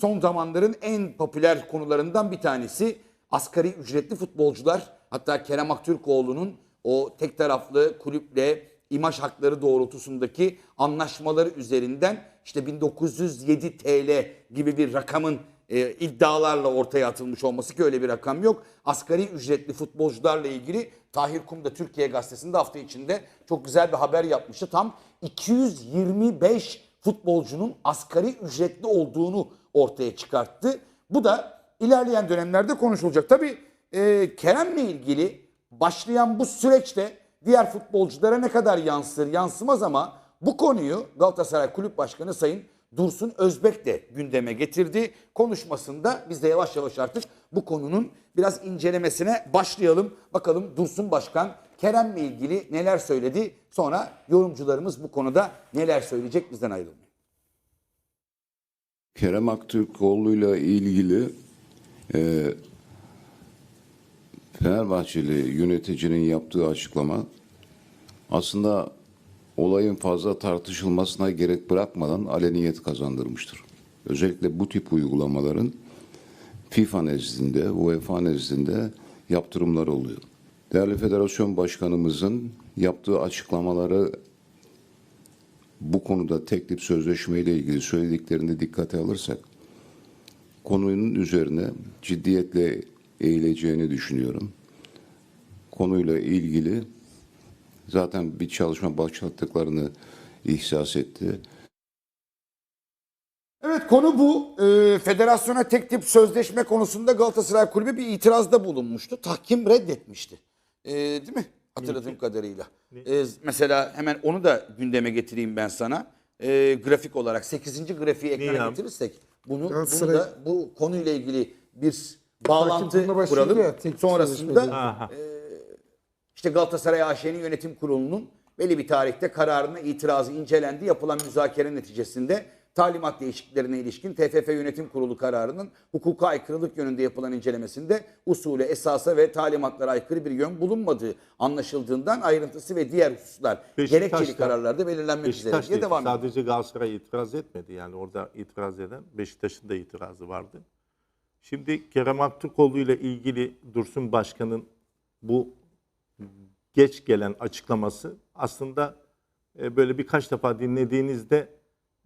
son zamanların en popüler konularından bir tanesi asgari ücretli futbolcular. Hatta Kerem Aktürkoğlu'nun o tek taraflı kulüple imaj hakları doğrultusundaki anlaşmaları üzerinden işte 1907 TL gibi bir rakamın e, iddialarla ortaya atılmış olması ki öyle bir rakam yok. Asgari ücretli futbolcularla ilgili Tahir Kum da Türkiye Gazetesi'nde hafta içinde çok güzel bir haber yapmıştı. Tam 225 futbolcunun asgari ücretli olduğunu ortaya çıkarttı. Bu da ilerleyen dönemlerde konuşulacak. Tabii e, Kerem'le ilgili başlayan bu süreçte diğer futbolculara ne kadar yansır yansımaz ama bu konuyu Galatasaray Kulüp Başkanı Sayın Dursun Özbek de gündeme getirdi. Konuşmasında biz de yavaş yavaş artık bu konunun biraz incelemesine başlayalım. Bakalım Dursun Başkan Kerem'le ilgili neler söyledi. Sonra yorumcularımız bu konuda neler söyleyecek bizden ayrılmayın. Kerem Aktürkoğlu'yla ilgili e, Fenerbahçeli yöneticinin yaptığı açıklama aslında olayın fazla tartışılmasına gerek bırakmadan aleniyet kazandırmıştır. Özellikle bu tip uygulamaların FIFA nezdinde, UEFA nezdinde yaptırımları oluyor. Değerli Federasyon Başkanımızın yaptığı açıklamaları bu konuda teklif sözleşme ile ilgili söylediklerini dikkate alırsak konunun üzerine ciddiyetle eğileceğini düşünüyorum. Konuyla ilgili zaten bir çalışma başlattıklarını ihsas etti. Evet konu bu. Ee, federasyona tek tip sözleşme konusunda Galatasaray Kulübü bir itirazda bulunmuştu. Tahkim reddetmişti. Ee, değil mi? Hatırladığım kadarıyla. Ee, mesela hemen onu da gündeme getireyim ben sana. Ee, grafik olarak 8. grafiği ekrana getirirsek bunu, bunu da bu konuyla ilgili bir bağlantı kuralım. ya, Sonrasında Aha. işte Galatasaray AŞ'nin yönetim kurulunun belli bir tarihte kararına itirazı incelendi. Yapılan müzakere neticesinde talimat değişikliklerine ilişkin TFF Yönetim Kurulu kararının hukuka aykırılık yönünde yapılan incelemesinde usule, esasa ve talimatlara aykırı bir yön bulunmadığı anlaşıldığından ayrıntısı ve diğer hususlar gerekçeli Beşiktaş'ta- kararlarda belirlenmek üzere diye devam ediyor. sadece Galatasaray itiraz etmedi. Yani orada itiraz eden Beşiktaş'ın da itirazı vardı. Şimdi Kerem Aktürkoğlu ile ilgili Dursun Başkan'ın bu geç gelen açıklaması aslında e, böyle birkaç defa dinlediğinizde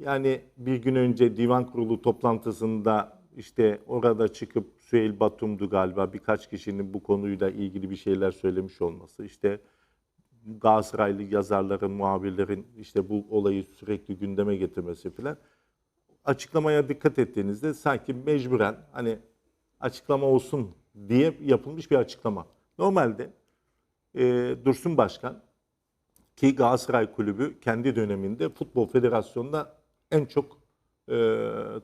yani bir gün önce divan kurulu toplantısında işte orada çıkıp Süheyl Batum'du galiba birkaç kişinin bu konuyla ilgili bir şeyler söylemiş olması. işte Galatasaraylı yazarların, muhabirlerin işte bu olayı sürekli gündeme getirmesi filan. Açıklamaya dikkat ettiğinizde sanki mecburen hani açıklama olsun diye yapılmış bir açıklama. Normalde e, Dursun Başkan ki Galatasaray Kulübü kendi döneminde Futbol Federasyonu'na en çok e,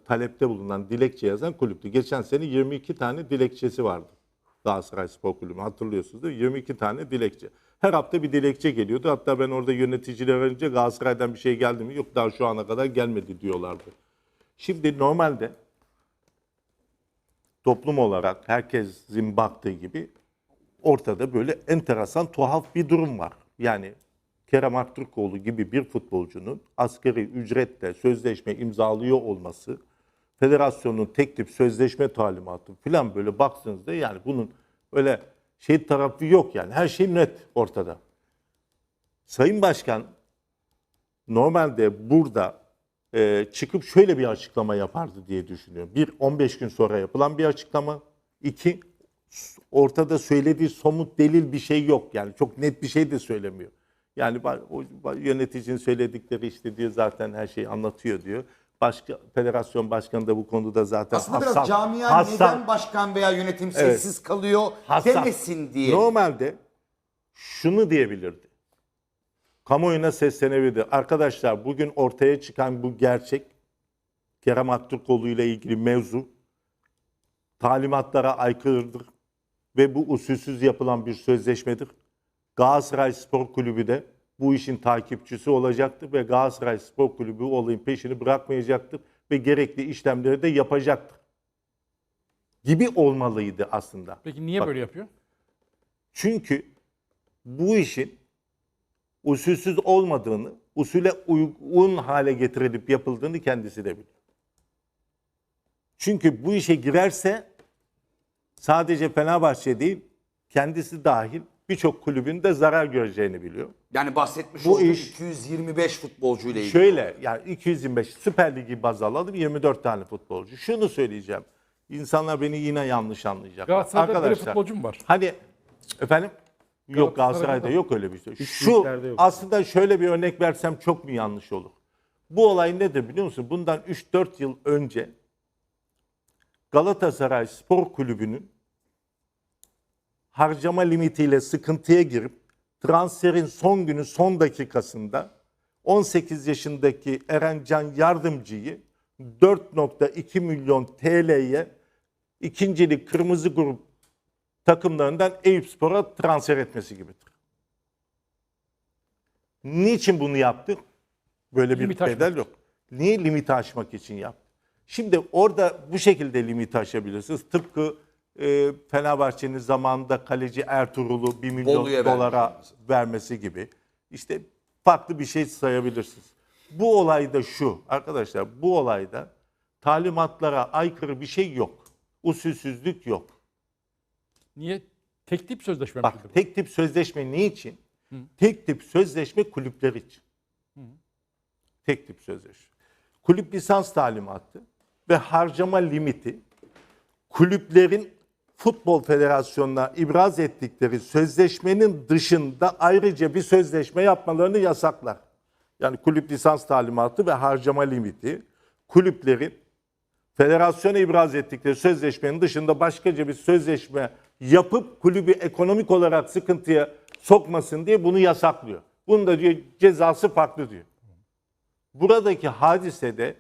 talepte bulunan, dilekçe yazan kulüptü. Geçen sene 22 tane dilekçesi vardı. Galatasaray Spor Kulübü hatırlıyorsunuz değil mi? 22 tane dilekçe. Her hafta bir dilekçe geliyordu. Hatta ben orada yöneticiler verince Galatasaray'dan bir şey geldi mi? Yok daha şu ana kadar gelmedi diyorlardı. Şimdi normalde toplum olarak herkesin baktığı gibi ortada böyle enteresan tuhaf bir durum var. Yani Kerem Aktürkoğlu gibi bir futbolcunun asgari ücretle sözleşme imzalıyor olması, federasyonun tek tip sözleşme talimatı falan böyle baktığınızda yani bunun öyle şey tarafı yok yani. Her şey net ortada. Sayın Başkan normalde burada e, çıkıp şöyle bir açıklama yapardı diye düşünüyorum. Bir, 15 gün sonra yapılan bir açıklama. İki, ortada söylediği somut delil bir şey yok. Yani çok net bir şey de söylemiyor. Yani o yöneticinin söyledikleri işte diyor zaten her şeyi anlatıyor diyor. Başka federasyon başkanı da bu konuda zaten Aslında hassas- biraz camia hassas- neden başkan veya yönetim Evet. sessiz kalıyor hassas. demesin diye. Normalde şunu diyebilirdi. Kamuoyuna seslenebilirdi. Arkadaşlar bugün ortaya çıkan bu gerçek Kerem Aktürkoğlu ile ilgili mevzu talimatlara aykırıdır ve bu usulsüz yapılan bir sözleşmedir. Galatasaray Spor Kulübü de bu işin takipçisi olacaktır ve Galatasaray Spor Kulübü olayın peşini bırakmayacaktır ve gerekli işlemleri de yapacaktır. Gibi olmalıydı aslında. Peki niye Bak- böyle yapıyor? Çünkü bu işin usulsüz olmadığını, usule uygun hale getirilip yapıldığını kendisi de biliyor. Çünkü bu işe girerse sadece Fenerbahçe değil, kendisi dahil birçok kulübün de zarar göreceğini biliyor. Yani bahsetmiş Bu iş- 225 futbolcu ile ilgili. Şöyle yani 225 Süper Ligi baz alalım 24 tane futbolcu. Şunu söyleyeceğim. İnsanlar beni yine yanlış anlayacaklar. Galatasaray'da böyle futbolcu mu var? Hani efendim yok Galatasaray'da Galatasaray'da da- yok öyle bir şey. Şu yok. aslında şöyle bir örnek versem çok mu yanlış olur? Bu olay nedir biliyor musun? Bundan 3-4 yıl önce Galatasaray Spor Kulübü'nün harcama limitiyle sıkıntıya girip transferin son günü son dakikasında 18 yaşındaki Erencan Yardımcı'yı 4.2 milyon TL'ye ikincilik kırmızı grup takımlarından Eyüpspor'a transfer etmesi gibidir. Niçin bunu yaptı? Böyle bir Limit aşmak bedel yok. Niye limiti aşmak için yaptı? Şimdi orada bu şekilde limiti aşabilirsiniz. Tıpkı e, Fenerbahçe'nin zamanında kaleci Ertuğrul'u 1 milyon Bolu'ya dolara vermiş. vermesi gibi. İşte farklı bir şey sayabilirsiniz. Bu olayda şu arkadaşlar bu olayda talimatlara aykırı bir şey yok. Usulsüzlük yok. Niye? Tek tip sözleşme mi? Bak tek tip sözleşme ne için? Tek tip sözleşme kulüpler için. Tek tip sözleşme. Kulüp lisans talimatı ve harcama limiti kulüplerin futbol federasyonuna ibraz ettikleri sözleşmenin dışında ayrıca bir sözleşme yapmalarını yasaklar. Yani kulüp lisans talimatı ve harcama limiti kulüplerin federasyona ibraz ettikleri sözleşmenin dışında başkaca bir sözleşme yapıp kulübü ekonomik olarak sıkıntıya sokmasın diye bunu yasaklıyor. Bunun da diyor cezası farklı diyor. Buradaki hadisede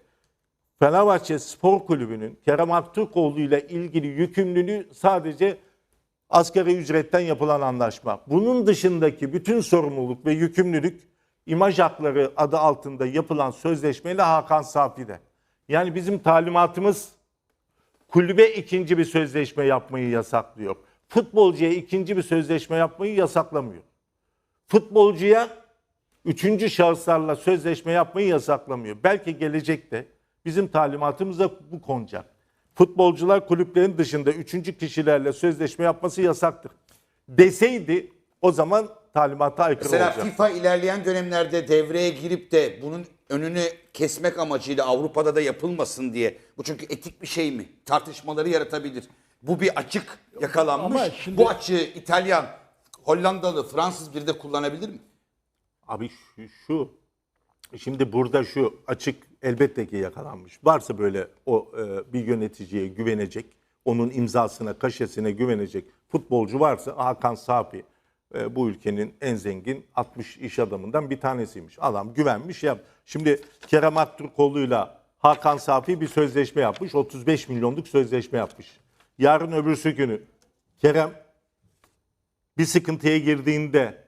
Fenerbahçe Spor Kulübü'nün Kerem Aktürkoğlu ile ilgili yükümlülüğü sadece asgari ücretten yapılan anlaşma. Bunun dışındaki bütün sorumluluk ve yükümlülük imaj hakları adı altında yapılan sözleşmeyle Hakan Safi'de. Yani bizim talimatımız kulübe ikinci bir sözleşme yapmayı yasaklıyor. Futbolcuya ikinci bir sözleşme yapmayı yasaklamıyor. Futbolcuya üçüncü şahıslarla sözleşme yapmayı yasaklamıyor. Belki gelecekte bizim talimatımıza bu konacak. Futbolcular kulüplerin dışında üçüncü kişilerle sözleşme yapması yasaktır. Deseydi o zaman talimata aykırı Mesela olacak. FIFA ilerleyen dönemlerde devreye girip de bunun önünü kesmek amacıyla Avrupa'da da yapılmasın diye. Bu çünkü etik bir şey mi? Tartışmaları yaratabilir. Bu bir açık yakalanmış. Ama şimdi- Bu açığı İtalyan, Hollandalı, Fransız biri de kullanabilir mi? Abi şu, şu şimdi burada şu açık elbette ki yakalanmış. Varsa böyle o e, bir yöneticiye güvenecek, onun imzasına, kaşesine güvenecek futbolcu varsa Hakan Safi e, bu ülkenin en zengin 60 iş adamından bir tanesiymiş. Adam güvenmiş yap. Şimdi Kerem Aktürkoğlu'yla Hakan Safi bir sözleşme yapmış. 35 milyonluk sözleşme yapmış. Yarın öbürsü günü Kerem bir sıkıntıya girdiğinde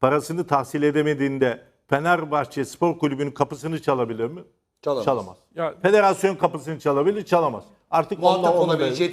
parasını tahsil edemediğinde Fenerbahçe Spor Kulübü'nün kapısını çalabilir mi? Çalamaz. Çalamaz. Ya- Federasyon kapısını çalabilir, çalamaz. Artık Muhatap onunla onu olabileceği